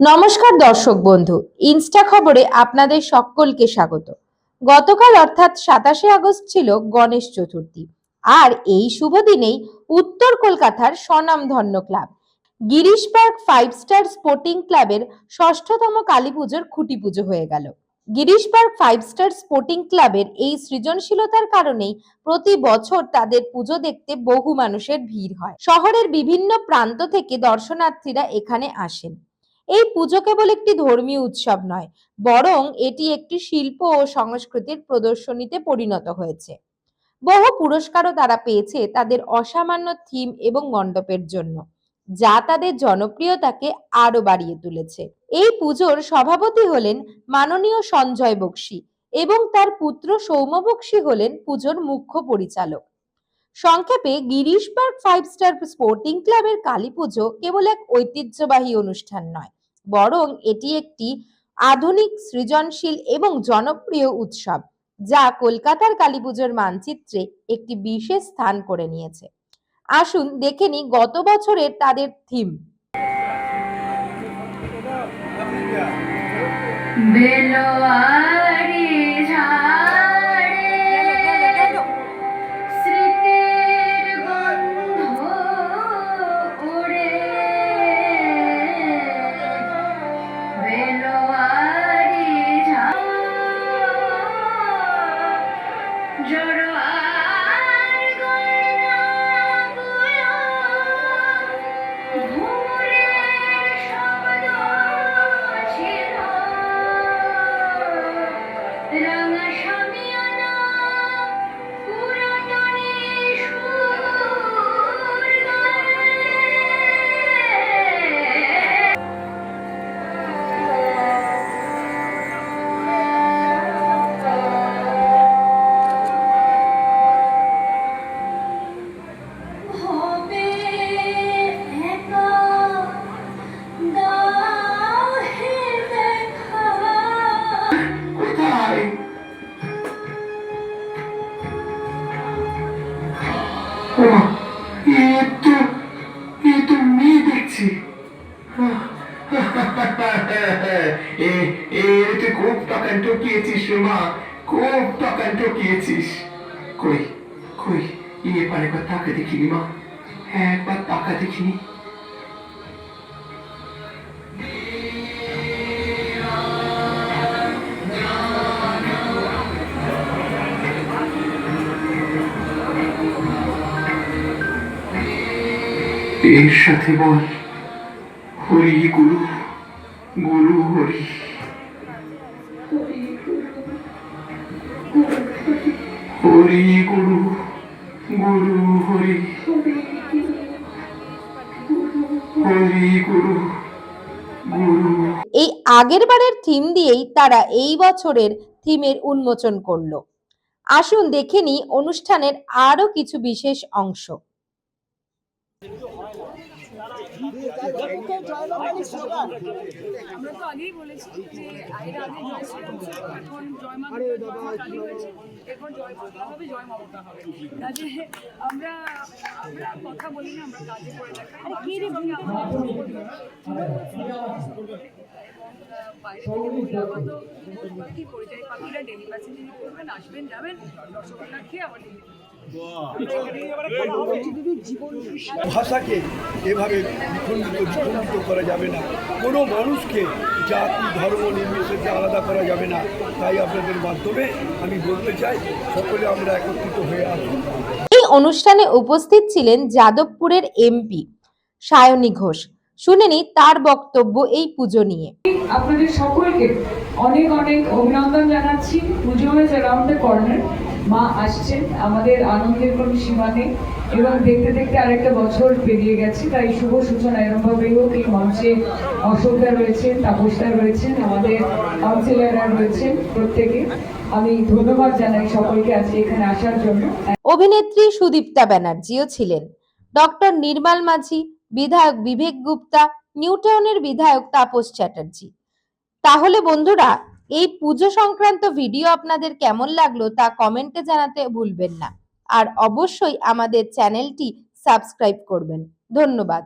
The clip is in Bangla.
নমস্কার দর্শক বন্ধু, ইনস্টা খবরে আপনাদের সকলকে স্বাগত। গতকাল অর্থাৎ সাতাশে আগস্ট ছিল গণেশ চতুর্থী, আর এই শুভ দিনেই উত্তর কলকাতার স্বনামধন্য club, Girish park five star sporting ক্লাবের ষষ্ঠতম কালী পুজোর খুঁটি পুজো হয়ে গেল। Girish park five star sporting ক্লাবের এই সৃজনশীলতার কারণেই প্রতি বছর তাদের পুজো দেখতে বহু মানুষের ভিড় হয়। শহরের বিভিন্ন প্রান্ত থেকে দর্শনার্থীরা এখানে আসেন। এই পুজো কেবল একটি ধর্মীয় উৎসব নয়, বরং এটি একটি শিল্প ও সংস্কৃতির প্রদর্শনীতে পরিণত হয়েছে। বহু পুরস্কারও তারা পেয়েছে তাদের অসামান্য থিম এবং মণ্ডপের জন্য, যা তাদের জনপ্রিয়তাকে আরও বাড়িয়ে তুলেছে। এই পুজোর সভাপতি হলেন মাননীয় সঞ্জয় বক্সী এবং তার পুত্র সৌম বক্সী হলেন পুজোর মুখ্য পরিচালক। সংক্ষেপে Girish park five star sporting ক্লাবের কালী পুজো কেবল এক ঐতিহ্যবাহী অনুষ্ঠান নয়, বরং এটি একটি আধুনিক, সৃজনশীল এবং জনপ্রিয় উৎসব, যা কলকাতার কালী পুজোর মানচিত্রে একটি বিশেষ স্থান করে নিয়েছে। আসুন দেখে নিই গত বছরের তাদের থিম বেলোয়ারি ও এ তো এ তো মেয়ে দেখছি এ এ তুই খুব টাকা ঠকিয়েছিস রে মা খুব টাকা ঠকিয়েছিস কই কই এবার একবার টাকা দেখিনি মা একবার টাকা দেখিনি এর সাথে বল। হরি গুরু গুরু হরি। হরি গুরু গুরু হরি। হরি গুরু এই আগের বারের থিম দিয়েই তারা এই বছরের থিমের উন্মোচন করল। আসুন দেখে নিই অনুষ্ঠানের আরও কিছু বিশেষ অংশ। আমরা তো আগেই বলেছি যে এর আগে জয় শ্রীরাম এখন জয় মা জয় জয় জয় মমতা হবে কাজে আমরা আমরা কথা বলি না আমরা বাইরে থেকে পাখি পরিযায়ী পাখিরা ডেলি প্যাসেঞ্জারি করবেন আসবেন যাবেন রসগোল্লা খেয়ে আবার ভাষাকে এভাবে বিখণ্ডিত বিখণ্ডিত করা যাবে না। কোনো মানুষকে জাতি ধর্ম নির্বিশেষে আলাদা করা যাবে না। তাই আপনাদের মাধ্যমে আমি বলতে চাই সকলে আমরা একত্রিত হয়ে আসুন। এই অনুষ্ঠানে উপস্থিত ছিলেন যাদবপুরের এমপি সায়নী ঘোষ। শুনেনি তার বক্তব্য এই পুজো নিয়ে। আপনাদের সকলকে অনেক অনেক অভিনন্দন জানাচ্ছি। পুজো ইজ অ্যারাউন্ড দ্য কর্নার মা আসছেন, আমাদের আনন্দের কোনো সীমা নেই। এবং দেখতে দেখতে আরেকটা বছর পেরিয়ে গেছে, তাই শুভ সূচনা এরমভাবেই হোক, এই মঞ্চে অশোকদা রয়েছেন, তাপসদা রয়েছেন, আমাদের কাউন্সিলররা রয়েছেন প্রত্যেকে। আমি ধন্যবাদ জানাই সকলকে আজকে এখানে আসার জন্য। অভিনেত্রী সুদীপ্তা ব্যানার্জিও ছিলেন। ডক্টর নির্মাল মাঝি, বিধায়ক বিবেক গুপ্তা, নিউটাউনের বিধায়ক তাপস চ্যাটার্জি। তাহলে বন্ধুরা এই পুজো সংক্রান্ত ভিডিও আপনাদের কেমন লাগল তা কমেন্টে জানাতে ভুলবেন না। আর অবশ্যই আমাদের চ্যানেলটি সাবস্ক্রাইব করবেন। ধন্যবাদ।